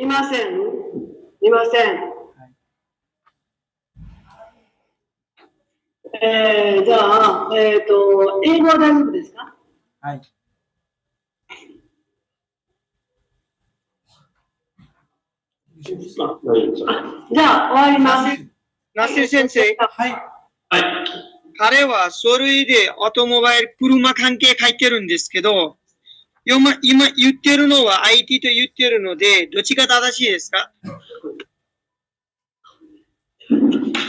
いません。いません。えー、じゃあ、えっ、と、英語は大丈夫ですか？はい。じゃあ、終わります。ナッシル先生、はい。彼は書類でオートモバイル、車関係書いてるんですけど、今今言ってるのは IT と言ってるので、どっちが正しいですか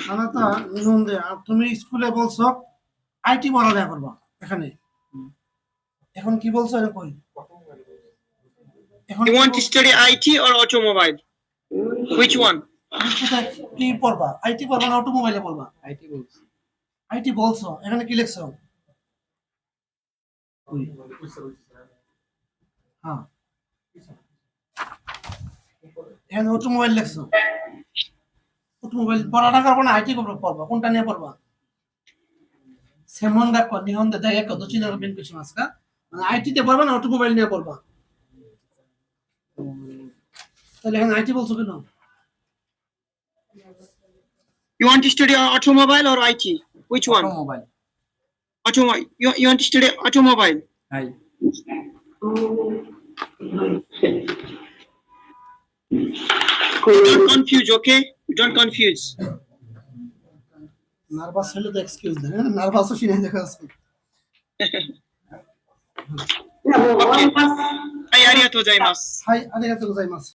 あなた日本でআর তুমি স্কুলে বলছো আইটি পড়ালেখা করবা এখানে এখন কি বলছো এটা কই এখন You কি want to ball- study IT or automobile? Which one? তুমি কোথায় কি পড়বা আইটি পড়বা না অটোমোবাইলে পড়বা আইটি বলছি আইটি বলছো এখানে কি লিখছো কই? হ্যাঁ। এখানে অটোমোবাইল লিখছো অটোমোবাইল পড়াটা করব না? আইটি করব পড়বা। কোনটা নিয়ে পড়বা? সেমন দেখো নিহন দে দেখ কত চিনা বেন কিছু মাসকা মানে আইটিতে পড়বা না অটোমোবাইল নিয়ে পড়বা? তাহলে এখানে আইটি বলছো কেন? You want to study automobile or IT? Which one? Mobile Automobile. You, you want to study automobile? Hi Don't confuse, okay? Don't confuse. Nervous হলে তো এক্সকিউজ দেন নার্ভাসও শুনে দেখা যাচ্ছে じゃあ、もう終わります。はい、ありがとうございます。 হাই আরিগাতো গোজাইমাস